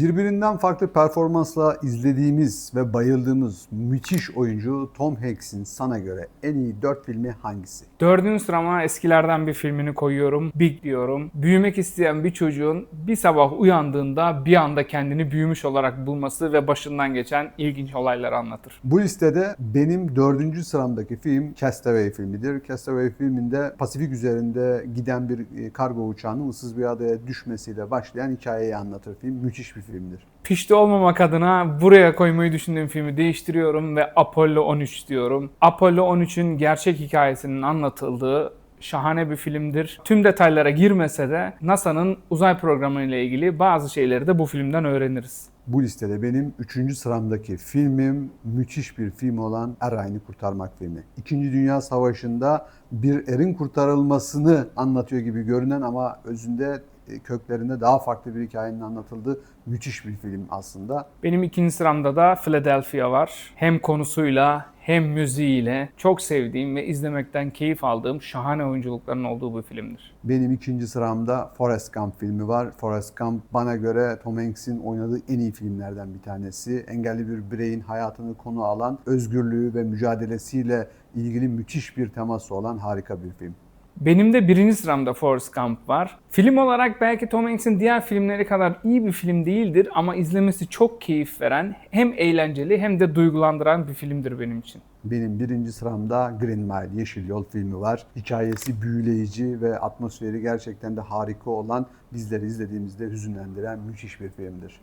Birbirinden farklı performansla izlediğimiz ve bayıldığımız müthiş oyuncu Tom Hanks'in sana göre en iyi 4 filmi hangisi? Dördüncü sırama eskilerden bir filmini koyuyorum. Big diyorum. Büyümek isteyen bir çocuğun bir sabah uyandığında bir anda kendini büyümüş olarak bulması ve başından geçen ilginç olayları anlatır. Bu listede benim dördüncü sıramdaki film Castaway filmidir. Castaway filminde Pasifik üzerinde giden bir e, kargo uçağının ıssız bir adaya düşmesiyle başlayan hikayeyi anlatır film. Müthiş bir filmdir. Pişti olmamak adına buraya koymayı düşündüğüm filmi değiştiriyorum ve Apollo 13 diyorum. Apollo 13'ün gerçek hikayesinin anlatıldığı şahane bir filmdir. Tüm detaylara girmese de NASA'nın uzay programı ile ilgili bazı şeyleri de bu filmden öğreniriz. Bu listede benim 3. sıramdaki filmim müthiş bir film olan Er Ryan'ı Kurtarmak filmi. İkinci Dünya Savaşı'nda bir erin kurtarılmasını anlatıyor gibi görünen ama özünde e, köklerinde daha farklı bir hikayenin anlatıldığı müthiş bir film aslında. Benim ikinci sıramda da Philadelphia var. Hem konusuyla hem müziğiyle çok sevdiğim ve izlemekten keyif aldığım şahane oyunculukların olduğu bir filmdir. Benim ikinci sıramda Forrest Gump filmi var. Forrest Gump bana göre Tom Hanks'in oynadığı en iyi filmlerden bir tanesi. Engelli bir bireyin hayatını konu alan, özgürlüğü ve mücadelesiyle ilgili müthiş bir teması olan harika bir film. Benim de birinci sıramda Forrest Gump var. Film olarak belki Tom Hanks'in diğer filmleri kadar iyi bir film değildir ama izlemesi çok keyif veren, hem eğlenceli hem de duygulandıran bir filmdir benim için. Benim birinci sıramda Green Mile, Yeşil Yol filmi var. Hikayesi büyüleyici ve atmosferi gerçekten de harika olan, bizleri izlediğimizde hüzünlendiren müthiş bir filmdir.